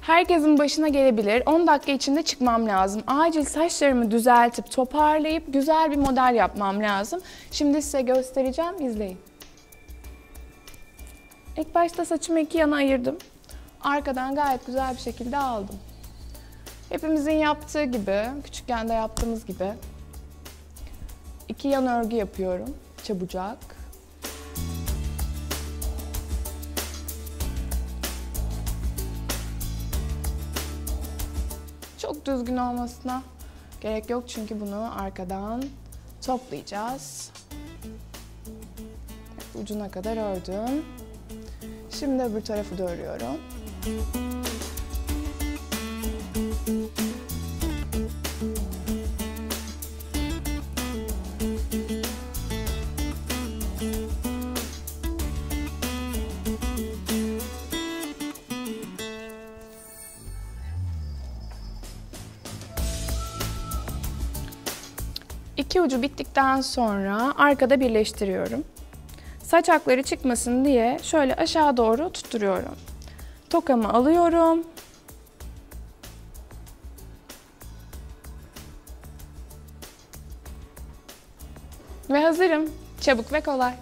Herkesin başına gelebilir. 10 dakika içinde çıkmam lazım. Acil saçlarımı düzeltip toparlayıp güzel bir model yapmam lazım. Şimdi size göstereceğim. İzleyin. İlk başta saçımı iki yana ayırdım. Arkadan gayet güzel bir şekilde aldım. Hepimizin yaptığı gibi, küçükken de yaptığımız gibi iki yan örgü yapıyorum. Çabucak. Çok düzgün olmasına gerek yok çünkü bunu arkadan toplayacağız. Ucuna kadar ördüm. Şimdi öbür tarafı da örüyorum. İki ucu bittikten sonra arkada birleştiriyorum. Saç hakları çıkmasın diye şöyle aşağı doğru tutturuyorum. Tokamı alıyorum. Ve hazırım. Çabuk ve kolay.